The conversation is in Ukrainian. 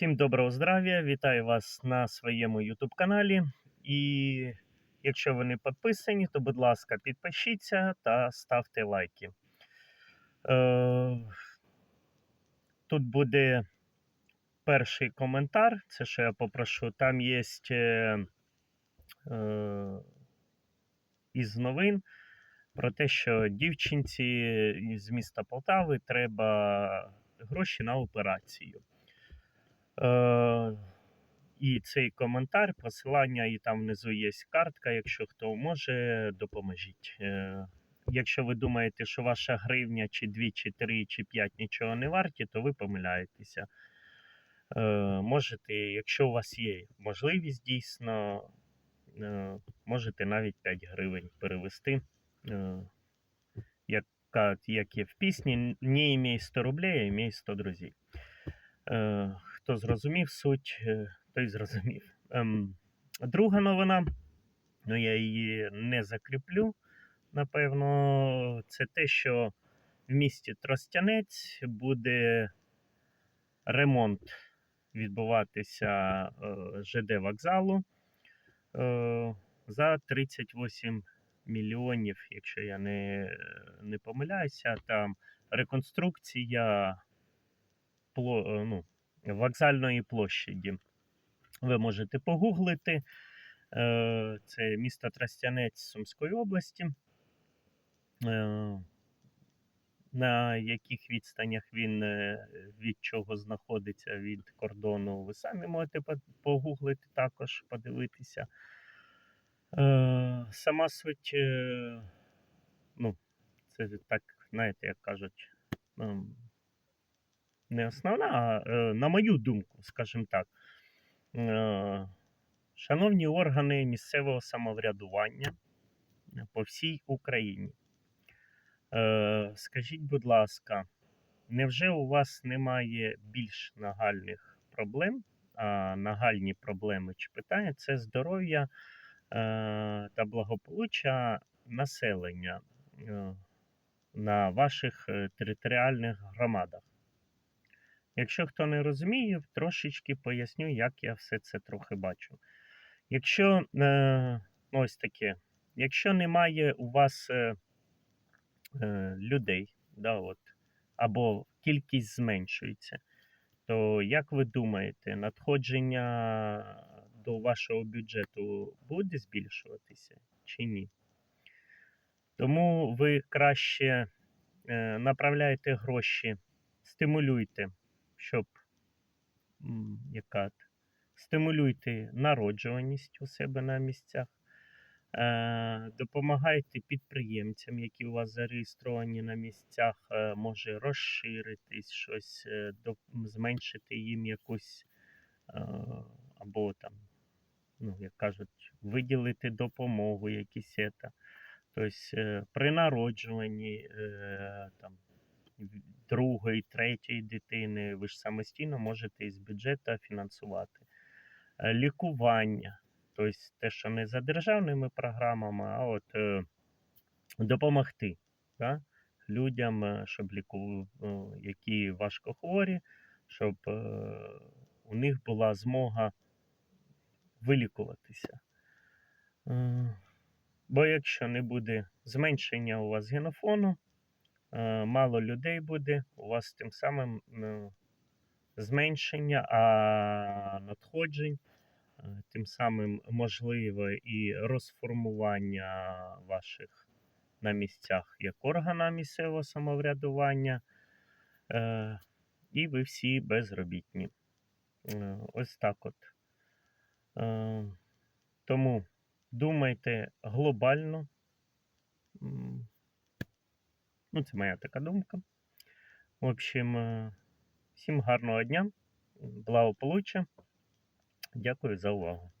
Всім доброго здрав'я! Вітаю вас на своєму YouTube каналі. І якщо ви не підписані, то будь ласка, підпишіться та ставте лайки. Е, Тут буде перший коментар. Це що я попрошу. Там є е, е, із новин про те, що дівчинці з міста Полтави треба гроші на операцію. Е, і цей коментар, посилання, і там внизу є картка. Якщо хто може, допоможіть. Е, якщо ви думаєте, що ваша гривня, чи 2, чи 3, чи 5 нічого не варті, то ви помиляєтеся. Е, можете, якщо у вас є можливість дійсно, е, можете навіть 5 гривень перевести. Е, яка, як є в пісні, не імей 100 рублей, а імей 100 друзей. Е, хто зрозумів суть, е, той зрозумів. Ем, друга новина, ну я її не закріплю, напевно, це те, що в місті Тростянець буде ремонт відбуватися е, ЖД вокзалу е, за 38 мільйонів, якщо я не, не помиляюся, там реконструкція ну, вокзальної площаді. Ви можете погуглити. Е, Це місто Тростянець Сумської області. Е, На яких відстанях він е, від чого знаходиться від кордону, ви самі можете погуглити також, подивитися. Сама суть, ну, це так, знаєте, як кажуть, ем, не основна, а е, на мою думку, скажімо так. Е, Шановні органи місцевого самоврядування по всій Україні. Е, Скажіть, будь ласка, невже у вас немає більш нагальних проблем? А нагальні проблеми чи питання це здоров'я е, та благополуччя населення е, на ваших е, територіальних громадах? Якщо хто не розуміє, трошечки поясню, як я все це трохи бачу. Якщо е, ось таке, якщо немає у вас е, е, людей, да, от, або кількість зменшується, то як ви думаєте, надходження до вашого бюджету буде збільшуватися чи ні? Тому ви краще е, направляйте гроші, стимулюйте, щоб яка стимулюйте народжуваність у себе на місцях, е, допомагайте підприємцям, які у вас зареєстровані на місцях, е, може розширитись щось, е, зменшити їм якусь або там, ну, як кажуть, виділити допомогу, якісь. Тобто при народжуванні там, другої, третьої дитини ви ж самостійно можете із бюджету фінансувати. Е, Лікування, тобто те, що не за державними програмами, а от е, допомогти да, людям, е, щоб ліку, е, які важко хворі, щоб у них була змога вилікуватися. Бо якщо не буде зменшення у вас генофону, мало людей буде, у вас тим самим е, зменшення, а надходжень, е, тим самим можливе і розформування ваших на місцях як органа місцевого самоврядування, е, і ви всі безробітні. Е, Ось так от. Е, Тому думайте глобально. Ну, це моя така думка. В общем, е, всім гарного дня, благополуччя. Дякую за увагу.